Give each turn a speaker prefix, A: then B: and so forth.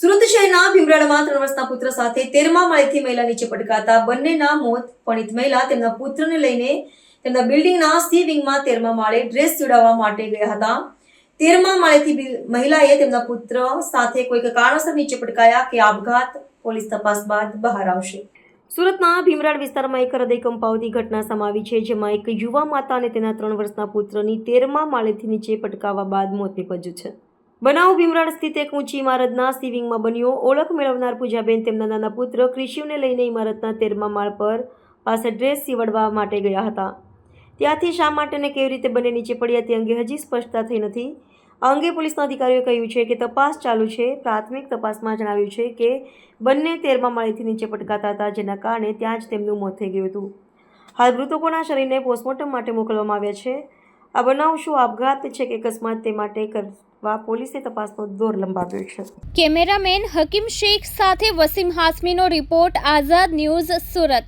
A: સુરત શહેરના ભીમરાડામાં ત્રણ વર્ષના પુત્ર સાથે તેરમા માળેથી મહિલા નીચે પટકાતા બંનેના મોત પણિત મહિલા તેમના પુત્રને લઈને તેમના બિલ્ડિંગના સી વિંગમાં તેરમા માળે ડ્રેસ સીવડાવવા માટે ગયા હતા. તેરમા માળેથી મહિલાએ તેમના પુત્ર સાથે કોઈક કારણસર નીચે પટકાયા કે આપઘાત, પોલીસ તપાસ બાદ બહાર આવશે. સુરતના ભીમરાડ વિસ્તારમાં એક હૃદય કંપાવતી ઘટના સમાવી છે, જેમાં એક યુવા માતા અને તેના ત્રણ વર્ષના પુત્રની તેરમા માળેથી નીચે પટકાવવા બાદ મોત નીપજ્યું છે. બનાવ ભીમરાડ સ્થિત એક ઊંચી ઇમારતના સિવિંગમાં બન્યો. ઓળખ મેળવનાર પૂજાબેન તેમના નાના પુત્ર ક્રિશિવને લઈને ઇમારતના તેરમા માળ પર પાસે ડ્રેસ સીવડવા માટે ગયા હતા. ત્યાંથી શા માટે અને કેવી રીતે બંને નીચે પડ્યા તે અંગે હજી સ્પષ્ટતા થઈ નથી. આ અંગે પોલીસના અધિકારીઓએ કહ્યું છે કે તપાસ ચાલુ છે. પ્રાથમિક તપાસમાં જણાવ્યું છે કે બંને તેરમા માળેથી નીચે પટકાતા હતા, જેના કારણે ત્યાં જ તેમનું મોત થઈ ગયું હતું. હાલ મૃતકોના શરીરને પોસ્ટમોર્ટમ માટે મોકલવામાં આવ્યા છે. આ બનાવ શું આપઘાત છે કે અકસ્માત તે માટે કરવા પોલીસે તપાસનો દોર લંબાવ્યો છે.
B: કેમેરામેન હકીમ શેખ સાથે વસીમ હાસમીનો રિપોર્ટ, આઝાદ ન્યૂઝ સુરત.